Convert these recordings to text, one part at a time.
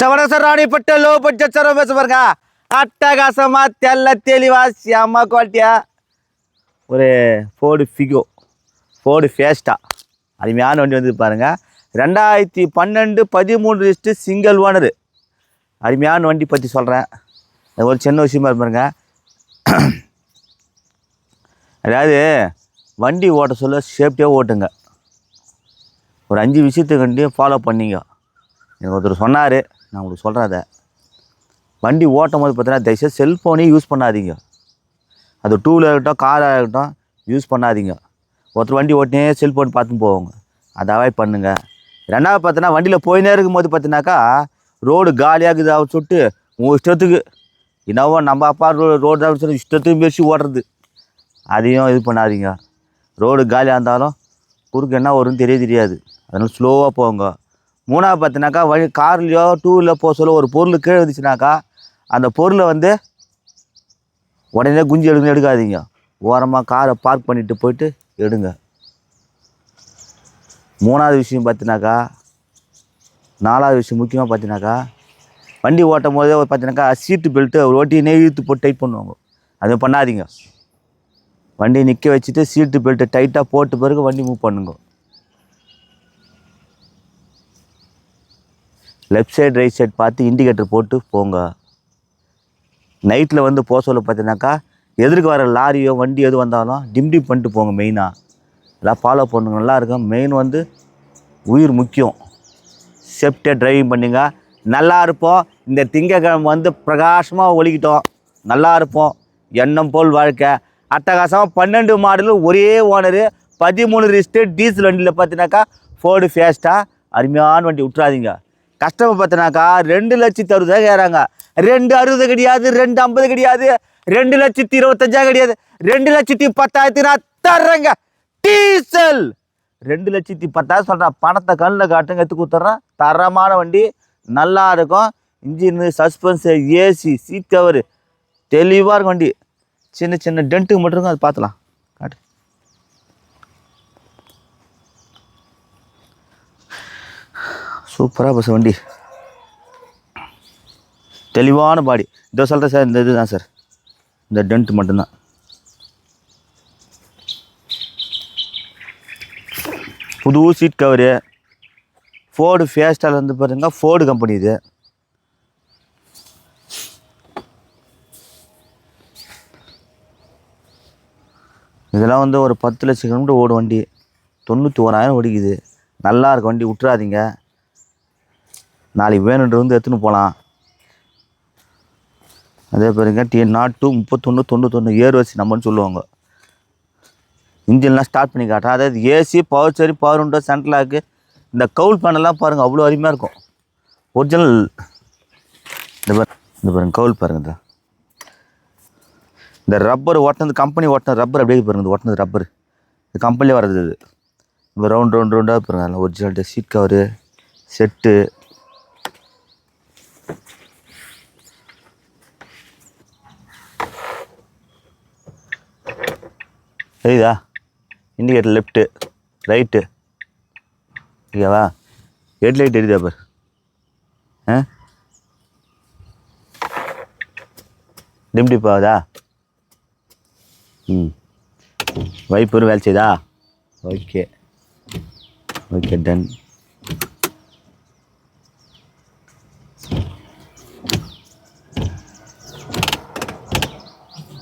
சவணசர் ராணிப்பட்ட low budget சரம் பேச பாருங்க. அட்டகாசமா தெல்ல தெளிவா செம்ம குவாலிட்டியா? ஒரு ஃபோர்டு ஃபிகோ ஃபோர்டு ஃபேஸ்டா அருமையான வண்டி வந்து பாருங்க. ரெண்டாயிரத்தி பன்னெண்டு பதிமூணு லிஸ்ட்டு சிங்கிள் ஓனரு அருமையான வண்டி பற்றி சொல்கிறேன் ஒரு சின்ன விஷயமா பாருங்க. அதாவது வண்டி ஓட்ட சொல்ல சேஃப்டியாக ஓட்டுங்க. ஒரு அஞ்சு விஷயத்துக்கு ஃபாலோ பண்ணிங்க எனக்கு ஒருத்தர் சொன்னார். நான் உங்களுக்கு சொல்கிறேன் அதை. வண்டி ஓட்டும் போது பார்த்தீங்கன்னா தயவுசெய்து செல்ஃபோனே யூஸ் பண்ணாதீங்க. அது டூ வீலர் இருக்கட்டும் காராக இருக்கட்டும் யூஸ் பண்ணாதீங்க. ஒருத்தர் வண்டி ஓட்டினே செல்ஃபோன் பார்த்து போவாங்க. அதை அவாய்ட் பண்ணுங்கள் ரெண்டாவது பார்த்தீங்கன்னா வண்டியில் போயினே இருக்கும்போது பார்த்தீங்கன்னாக்கா ரோடு காலியாகுது அவர் சொல்லிட்டு உங்கள் இஷ்டத்துக்கு. என்னவோ நம்ம அப்பா ரோ ரோடு தான் சொல்லி இஷ்டத்துக்கு பேசி ஓடுறது. அதையும் இது பண்ணாதீங்க. ரோடு காலியாக இருந்தாலும் குறுக்கு என்ன வரும்னு தெரிய தெரியாது. அதனால் ஸ்லோவாக போங்க. மூணாவது பார்த்தினாக்கா வழி கார்லேயோ டூ வீலர் போக சொல்ல ஒரு பொருள் கீழே வந்துச்சுனாக்கா அந்த பொருளை வந்து உடனே குஞ்சு எடுங்க எடுக்காதீங்க. ஓரமாக காரை பார்க் பண்ணிட்டு போயிட்டு எடுங்க. மூணாவது விஷயம் பார்த்தினாக்கா நாலாவது விஷயம் முக்கியமாக பார்த்தினாக்கா வண்டி ஓட்டும் போதே பார்த்தீங்கன்னாக்கா சீட்டு பெல்ட்டு ஓட்டினே இழுத்து போட்டு டைட் பண்ணுவாங்க. அது பண்ணாதீங்க. வண்டியை நிற்க வச்சுட்டு சீட்டு பெல்ட்டு டைட்டாக போட்ட பிறகு வண்டி மூவ் பண்ணுங்க. லெஃப்ட் சைடு ரைட் சைடு பார்த்து இண்டிகேட்டர் போட்டு போங்க. நைட்டில் வந்து போக சொல்ல பார்த்தீங்கன்னாக்கா எதிர்க்கு வர லாரியோ வண்டி எது வந்தாலும் டிம் டிம் பண்ணிட்டு போங்க மெயினாக எல்லாம் ஃபாலோ பண்ணுங்க நல்லா இருக்கும். மெயின் வந்து உயிர் முக்கியம். சேஃப்டியாக ட்ரைவிங் பண்ணுங்க. நல்லா இருப்போம். இந்த திங்கக்கிழமை வந்து பிரகாசமாக ஒழிக்கிட்டோம் நல்லா இருப்போம். எண்ணம் போல் வாழ்க்கை. அட்டகாசமாக பன்னெண்டு மாடலு ஒரே ஓனரு பதிமூணு ரிஸ்ட்டு டீசல் வண்டியில் பார்த்தீங்கன்னாக்கா ஃபோர்டு ஃபேஸ்ட்டாக அருமையான வண்டி விட்றாதீங்க கஸ்டமர் பார்த்தினாக்கா ரெண்டு லட்சத்தி அறுபதாக கேட்குறாங்க ரெண்டு அறுபது கிடையாது ரெண்டு ஐம்பது கிடையாது ரெண்டு லட்சத்தி இருபத்தஞ்சா கிடையாது ரெண்டு லட்சத்தி பத்தாயிரத்தி நான் தர்றேங்க. டீசல். ரெண்டு லட்சத்தி பத்தாயிரம் சொல்கிறேன் பணத்தை கண்ணில் காட்டுங்க எடுத்து கொடுத்துட்றேன் தரமான வண்டி நல்லா இருக்கும். Engine suspension AC seat cover. தெளிவாக இருக்கும் வண்டி. சின்ன சின்ன டென்ட்டுக்கு மட்டும் இருக்கும் அது பார்த்துலாம். காட்டு. சூப்பராக பஸ் வண்டி. தெளிவான பாடி இதோ சொல்கிறேன் சார் இந்த இதுதான் சார் இந்த டென்ட் மட்டும்தான். புது சீட் கவரு ஃபோர்டு ஃபேஸ்டால் வந்து பாருங்கள் ஃபோர்டு கம்பெனி இது. இதெல்லாம் வந்து ஒரு பத்து லட்சம் கிலோமீட்டர் ஓடும் வண்டி. தொண்ணூற்றி ஓராயிரம் ஓடிக்குது. நல்லா இருக்கு வண்டி விட்டுறாதீங்க நாளைக்கு வேணுன்றது வந்து எடுத்துன்னு போகலாம் அதே பாருங்க டி நாட்டு முப்பத்தொன்று தொண்ணூத்தொன்று ஏர் வச்சு நம்மன்னு சொல்லுவாங்க. இன்ஜின்லாம் ஸ்டார்ட் பண்ணி காட்டுறேன் அதாவது ஏசி பவர் சரி பவர் உண்டோ சென்ட்ரலாக்கு இந்த கவுல் பேனெல்லாம் பாருங்கள் அவ்வளோ அருமையாக இருக்கும். ஒரிஜினல் இந்த பாரு இந்த பாருங்க கவுல் பாருங்க இந்த. இந்த ரப்பர் ஓட்டினது கம்பெனி ஓட்டின ரப்பர் அப்படியே பாருங்க இந்த ஓட்டினது ரப்பர் இது கம்பெனிலே வர்றது இது. இப்போ ரவுண்ட் ரவுண்ட் ரவுண்டாக பாருங்க அதில் ஒரிஜினல் சீட் கவரு செட்டு தெரியுதா? இண்டிகேட்டர் லெஃப்ட்டு ரைட்டு ஓகேவா ஹெட் லைட் பார்? ஆ? டிம் ஆகுதா? ம். வைப்பரும் வேலை செய்தா? ஓகே ஓகே டன்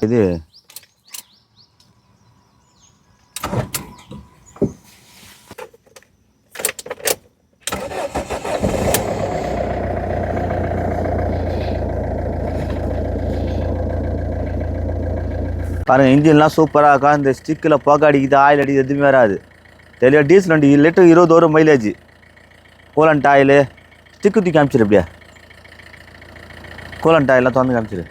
இது பாருங்கள் இன்ஜின்லாம் சூப்பராக இருக்கும் இந்த ஸ்டிக்கில் புகை அடிக்குது ஆயில் அடிக்குது எதுவுமே வராது. தெளிவாக டீசல் வண்டி லிட்டர் இருபது வரும் மைலேஜ் கூலண்ட் ஆயிலு ஸ்டிக்கு தூக்கி காமிச்சிரு அப்படியே கூலண்ட் ஆயிலாம் திறந்து காமிச்சிரு.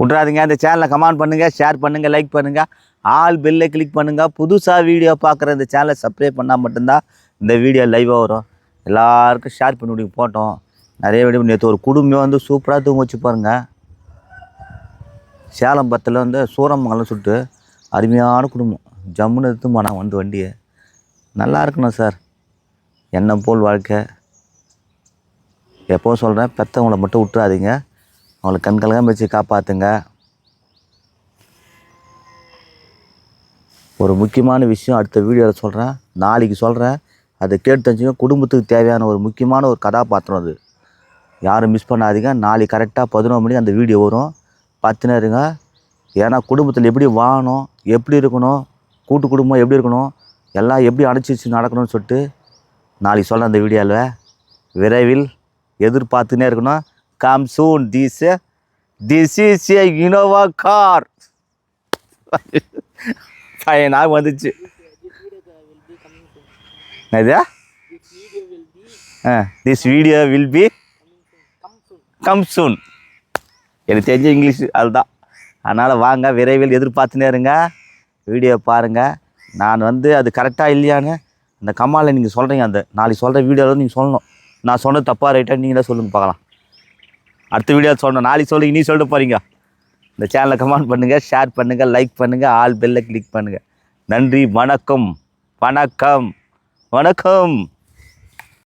விட்றாதீங்க இந்த சேனலை கமெண்ட் பண்ணுங்கள் ஷேர் பண்ணுங்கள் லைக் பண்ணுங்கள் ஆல் பெல்லை கிளிக் பண்ணுங்கள் புதுசாக வீடியோ பார்க்குற இந்த சேனலை சப்ஸ்கிரைப் பண்ணால் மட்டும்தான் இந்த வீடியோ லைவாக வரும். எல்லாருக்கும் ஷேர் பண்ணி விடுங்க போட்டோம். நிறைய வீடியோ நேற்று ஒரு குடும்பம் வந்து சூப்பராக தூங்க வச்சு பாருங்கள் சேலம் பத்தில் வந்து சூரமங்கலம் சுட்டு அருமையான குடும்பம். ஜம்முன்னு எடுத்து போனான் வந்து வண்டியை. நல்லா இருக்கணும் சார். என்ன போல் வாழ்க்கை. எப்போ சொல்கிறேன் பெற்றவங்கள மட்டும் விட்டுறாதீங்க. அவங்கள கண்கலகம் வச்சு காப்பாற்றுங்க ஒரு முக்கியமான விஷயம் அடுத்த வீடியோவில் சொல்கிறேன் நாளைக்கு சொல்கிறேன் அதை கேட்டு தெரிஞ்சுங்க குடும்பத்துக்கு தேவையான ஒரு முக்கியமான ஒரு கதாபாத்திரம் அது. யாரும் மிஸ் பண்ணாதீங்க. நாளைக்கு கரெக்டாக பதினோரு மணிக்கு அந்த வீடியோ வரும். பார்த்துனே இருங்க. ஏன்னா குடும்பத்தில் எப்படி வாழணும் எப்படி இருக்கணும் கூட்டு குடும்பம் எப்படி இருக்கணும் எல்லாம் எப்படி அனுசரித்து நடக்கணும்னு சொல்லிட்டு நாளைக்கு சொல்கிறேன் அந்த வீடியோவில் விரைவில் எதிர்பார்த்துனே இருக்கணும். Come soon this this is a Innova car பையன் நாள் வந்துச்சு என்னது? ஆ this video will become soon எனக்கு தெரிஞ்ச இங்கிலீஷ் அதுதான் அதனால் வாங்க விரைவில் எதிர்பார்த்துனே இருங்க. வீடியோ பாருங்கள் நான் வந்து அது கரெக்டாக இல்லையான்னு அந்த கம்மாவில் நீங்கள் சொல்கிறீங்க அந்த நாளைக்கு சொல்கிற வீடியோவில் நீங்கள் சொல்லணும். நான் சொன்னது தப்பாக ரைட்டாக நீங்களே சொல்லுங்க பார்க்கலாம். அடுத்த வீடியோ சொல்லணும். நாளைக்கு சொல்லுங்க நீ சொல்லிட்டு போகிறீங்க இந்த சேனலை கமெண்ட் பண்ணுங்கள் ஷேர் பண்ணுங்கள் லைக் பண்ணுங்கள் ஆல் பெல்லை கிளிக் பண்ணுங்கள் நன்றி வணக்கம் வணக்கம் வணக்கம்.